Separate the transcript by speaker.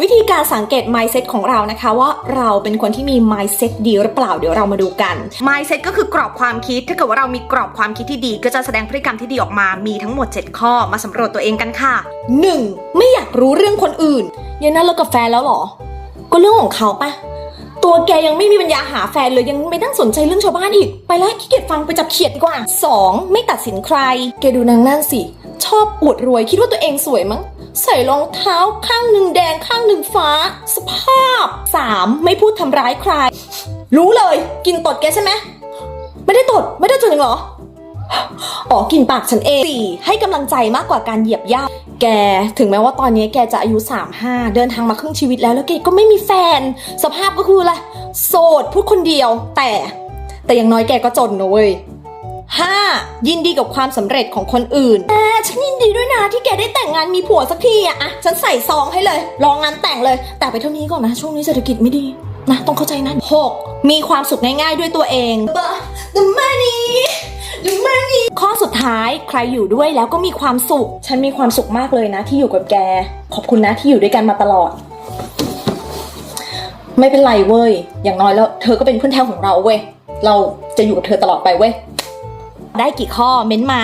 Speaker 1: วิธีการสังเกต mindset ของเรานะคะว่าเราเป็นคนที่มี mindset ดีหรือเปล่าเดี๋ยวเรามาดูกัน
Speaker 2: mindset ก็คือกรอบความคิด ถ้าเกิดว่าเรามีกรอบความคิดที่ดี ก็จะแสดงพฤติกรรมที่ดีออกมา มีทั้งหมด 7 ข้อมาสำรวจตัวเองกันค่ะ
Speaker 1: 1. ไม่อยากรู้เรื่องคนอื่นยังนั่นเลิกกับแฟนแล้วเหรอ ก็เรื่องของเขาปะตัวแกยังไม่มีปัญญาหาแฟนเลยยังไม่นั่งสนใจเรื่องชาวบ้านอีก ไปแล้วขี้เกียจฟังไปจับเขียดดีกว่า 2. ไม่ตัดสินใคร แกดูนางนั่นสิ ชอบอวดรวยคิดว่าตัวเองสวยมั้ง ใส่รองเท้าข้างหนึ่งแดงข้างหนึ่งฟ้า สภาพ 3. ไม่พูดทำร้ายใคร รู้เลย กินตดแกใช่ไหม ไม่ได้ตด ไม่ได้ตดจริงหรอ อ๋อ กินปากฉันเอง 4. ให้กำลังใจมากกว่าการเหยียบย่ำแกถึงแม้ว่าตอนนี้แกจะอายุ 35 เดินทางมาครึ่งชีวิตแล้วแล้วแกก็ไม่มีแฟน สภาพก็คืออะไรโสดพูดคนเดียว แต่ แต่อย่างน้อยแกก็จนนะเว้ย 5. ยินดีกับความสำเร็จของคนอื่น แต่ฉันยินดีด้วยนะที่แกได้แต่งงานมีผัวสักทีอะอะฉันใส่ซองให้เลย รองงานแต่งเลย แต่ไปเท่านี้ก่อนนะ ช่วงนี้เศรษฐกิจไม่ดีนะ ต้องเข้าใจนะ 6. มีความสุขง่ายๆด้วยตัวเอง The money The money ข้อสุดท้ายใครอยู่ด้วยแล้วก็มีความสุข ฉันมีความสุขมากเลยนะ ที่อยู่กับแก ขอบคุณนะที่อยู่ด้วยกันมาตลอด ไม่เป็นไรเว้ย อย่างน้อยแล้ว เธอก็เป็นเพื่อนแท้ของเราเว้ย เราจะอยู่กับเธอตลอดไปเว้ย ได้กี่ข้อเม้นมา